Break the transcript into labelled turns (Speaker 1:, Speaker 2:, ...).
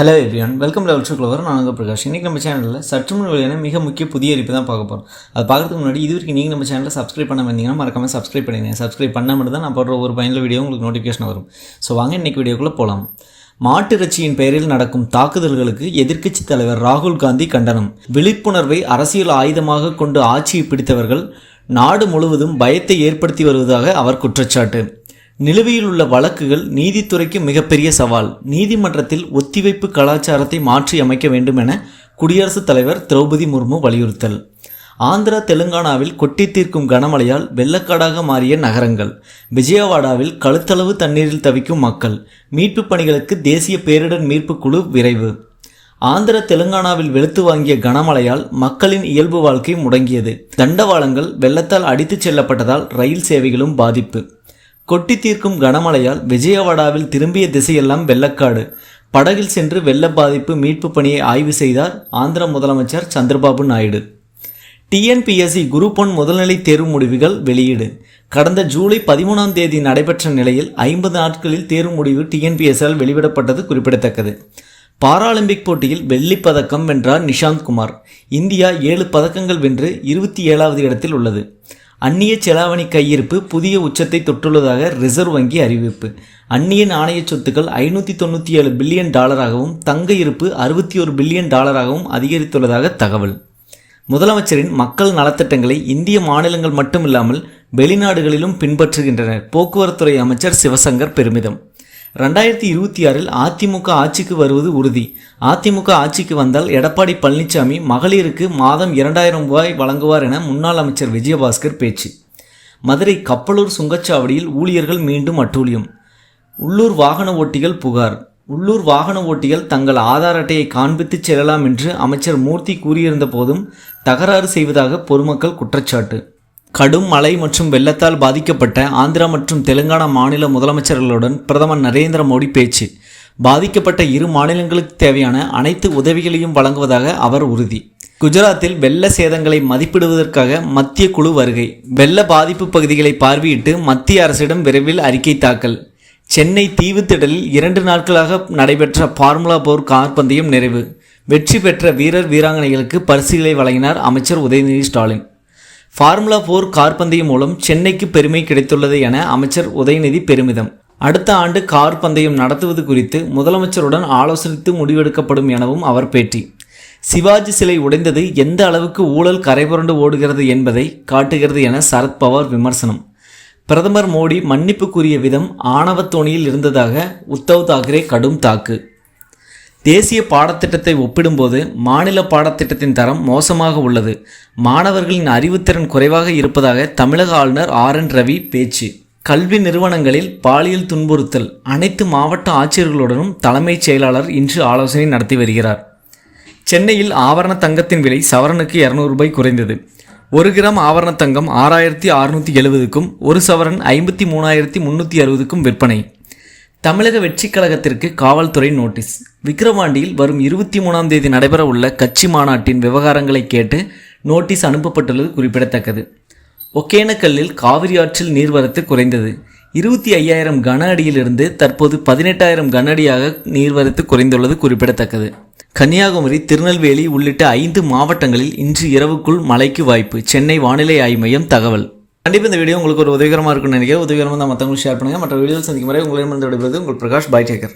Speaker 1: Hello everyone welcome level to clover நான் உங்கள் பிரகாஷ். இன்றைக்கி நம்ம சேனலில் சற்று முன் வெளியான மிக முக்கிய புதிய அறிப்பு தான் பார்க்க போகிறோம் அது பார்க்குறதுக்கு முன்னாடி இது வரைக்கும் நீங்கள் நம்ம சேனலில் சப்ஸ்கிரைப் பண்ண வந்தீங்கன்னா மறக்காமல் சப்ஸ்கிரைப் பண்ணிடுங்க. சப்ஸ்கிரைப் பண்ண மட்டும் தான் நான் போடுற ஒரு பயனுள்ள வீடியோ உங்களுக்கு நோட்டிஃபிகேஷன் வரும். ஸோ வாங்க இன்றைக்கி வீடியோக்குள்ளே போகலாம் மாட்டிறைச்சியின் பெயரில் நடக்கும் தாக்குதல்களுக்கு எதிர்க்கட்சி தலைவர் ராகுல் காந்தி கண்டனம். விழிப்புணர்வை அரசியல் ஆயுதமாக கொண்டு ஆட்சியை பிடித்தவர்கள் நாடு முழுவதும் பயத்தை ஏற்படுத்தி வருவதாக அவர் குற்றச்சாட்டு. நிலுவையில் உள்ள வழக்குகள் நீதித்துறைக்கு மிகப்பெரிய சவால். நீதிமன்றத்தில் ஒத்திவைப்பு கலாச்சாரத்தை மாற்றி அமைக்க வேண்டும் என குடியரசுத் தலைவர் திரௌபதி முர்மு வலியுறுத்தல். ஆந்திரா தெலுங்கானாவில் கொட்டி தீர்க்கும் கனமழையால் வெள்ளக்காடாக மாறிய நகரங்கள். விஜயவாடாவில் கழுத்தளவு தண்ணீரில் தவிக்கும் மக்கள். மீட்புப் பணிகளுக்கு தேசிய பேரிடர் மீட்புக் குழு விரைவு. ஆந்திர தெலுங்கானாவில் வெளுத்து வாங்கிய கனமழையால் மக்களின் இயல்பு வாழ்க்கை முடங்கியது. தண்டவாளங்கள் வெள்ளத்தால் அடித்துச் செல்லப்பட்டதால் ரயில் சேவைகளும் பாதிப்பு. கொட்டி தீர்க்கும் கனமழையால் விஜயவாடாவில் திரும்பிய திசையெல்லாம் வெள்ளக்காடு. படகில் சென்று வெள்ள பாதிப்பு மீட்பு பணியை ஆய்வு செய்தார் ஆந்திர முதலமைச்சர் Chandrababu Naidu. TNPSC group one முதல்நிலை தேர்வு முடிவுகள் வெளியீடு. கடந்த ஜூலை பதிமூணாம் தேதி நடைபெற்ற நிலையில் ஐம்பது நாட்களில் தேர்வு முடிவு டிஎன்பிஎஸ்ஆல் வெளியிடப்பட்டது குறிப்பிடத்தக்கது. பாராலிம்பிக் போட்டியில் வெள்ளிப் பதக்கம் வென்றார் நிஷாந்த் குமார். இந்தியா ஏழு பதக்கங்கள் வென்று இருபத்தி ஏழாவது இடத்தில் உள்ளது. அந்நிய செலாவணி கையிருப்பு புதிய உச்சத்தை தொட்டுள்ளதாக ரிசர்வ் வங்கி அறிவிப்பு. அந்நிய நாணய சொத்துக்கள் ஐநூற்றி தொண்ணூற்றி ஏழு பில்லியன் டாலராகவும் தங்க இருப்பு அறுபத்தி ஒரு பில்லியன் டாலராகவும் அதிகரித்துள்ளதாக தகவல். முதலமைச்சரின் மக்கள் நலத்திட்டங்களை இந்திய மாநிலங்கள் மட்டுமில்லாமல் வெளிநாடுகளிலும் பின்பற்றுகின்றனர். போக்குவரத்துறை அமைச்சர் சிவசங்கர் பெருமிதம். ரெண்டாயிரத்தி இருபத்தி ஆறில் அதிமுக ஆட்சிக்கு வருவது உறுதி. அதிமுக ஆட்சிக்கு வந்தால் எடப்பாடி பழனிசாமி மகளிருக்கு மாதம் இரண்டாயிரம் ரூபாய் வழங்குவார் என முன்னாள் அமைச்சர் விஜயபாஸ்கர் பேச்சு. மதுரை கப்பலூர் சுங்கச்சாவடியில் ஊழியர்கள் மீண்டும் அட்டூழியம். உள்ளூர் வாகன ஓட்டிகள் புகார். உள்ளூர் வாகன ஓட்டிகள் தங்கள் ஆதார் அட்டையை காண்பித்து செல்லலாம் என்று அமைச்சர் மூர்த்தி கூறியிருந்த போதும் தகராறு செய்வதாக பொதுமக்கள் குற்றச்சாட்டு. கடும் மழை மற்றும் வெள்ளத்தால் பாதிக்கப்பட்ட ஆந்திரா மற்றும் தெலுங்கானா மாநில முதலமைச்சர்களுடன் பிரதமர் நரேந்திர மோடி பேச்சு. பாதிக்கப்பட்ட இரு மாநிலங்களுக்கு தேவையான அனைத்து உதவிகளையும் வழங்குவதாக அவர் உறுதி. குஜராத்தில் வெள்ள சேதங்களை மதிப்பிடுவதற்காக மத்திய குழு வருகை. வெள்ள பாதிப்பு பகுதிகளை பார்வையிட்டு மத்திய அரசிடம் விரைவில் அறிக்கை தாக்கல். சென்னை தீவுத்திடலில் இரண்டு நாட்களாக நடைபெற்ற ஃபார்முலா போர் கார் பந்தயம் நிறைவு. வெற்றி பெற்ற வீரர் வீராங்கனைகளுக்கு பரிசுகளை வழங்கினார் அமைச்சர் Udhayanidhi Stalin. Formula four car பந்தயம் மூலம் சென்னைக்கு பெருமை கிடைத்துள்ளது என அமைச்சர் உதயநிதி பெருமிதம். அடுத்த ஆண்டு கார் பந்தயம் நடத்துவது குறித்து முதலமைச்சருடன் ஆலோசித்து முடிவெடுக்கப்படும் எனவும் அவர் பேட்டி. சிவாஜி சிலை உடைந்தது எந்த அளவுக்கு ஊழல் கரைபுரண்டு ஓடுகிறது என்பதை காட்டுகிறது என சரத்பவார் விமர்சனம். பிரதமர் மோடி மன்னிப்பு கூறிய விதம் ஆணவத்தோணியில் இருந்ததாக உத்தவ் தாக்கரே கடும் தாக்கு. தேசிய பாடத்திட்டத்தை ஒப்பிடும்போது மாநில பாடத்திட்டத்தின் தரம் மோசமாக உள்ளது. மாணவர்களின் அறிவுத்திறன் குறைவாக இருப்பதாக தமிழக ஆளுநர் ஆர் என் ரவி பேச்சு. கல்வி நிறுவனங்களில் பாலியல் துன்புறுத்தல் அனைத்து மாவட்ட ஆட்சியர்களுடனும் தலைமைச் செயலாளர் இன்று ஆலோசனை நடத்தி வருகிறார். சென்னையில் ஆவரண தங்கத்தின் விலை சவரனுக்கு இரநூறு ரூபாய் குறைந்தது. ஒரு கிராம் ஆவரண தங்கம் ஆறாயிரத்தி அறுநூற்றி எழுபதுக்கும் ஒரு சவரன் ஐம்பத்தி மூணாயிரத்தி முந்நூற்றி அறுபதுக்கும் விற்பனை. தமிழக வெற்றிக் கழகத்திற்கு காவல்துறை நோட்டீஸ். விக்கிரவாண்டியில் வரும் இருபத்தி மூணாம் தேதி நடைபெற உள்ள கட்சி மாநாட்டின் விவகாரங்களை கேட்டு நோட்டீஸ் அனுப்பப்பட்டுள்ளது குறிப்பிடத்தக்கது. ஒகேனக்கல்லில் காவிரி ஆற்றில் நீர்வரத்து குறைந்தது. இருபத்தி ஐயாயிரம் கன அடியிலிருந்து தற்போது பதினெட்டாயிரம் கன அடியாக நீர்வரத்து குறைந்துள்ளது குறிப்பிடத்தக்கது. கன்னியாகுமரி திருநெல்வேலி உள்ளிட்ட ஐந்து மாவட்டங்களில் இன்று இரவுக்குள் மழைக்கு வாய்ப்பு. சென்னை வானிலை ஆய்வு மையம் தகவல். கண்டிப்பாக இந்த வீடியோ உங்களுக்கு ஒரு உதவிகரமாக இருக்கும்னு நினைக்கிறேன். உதவிகரமாக தான் மற்றவங்களுக்கு ஷேர் பண்ணுங்கள் மற்ற வீடியோ சந்திக்கும் வரை உங்களிடமிருந்து விடுவது உங்கள் பிரகாஷ் பாய் டேக்கர்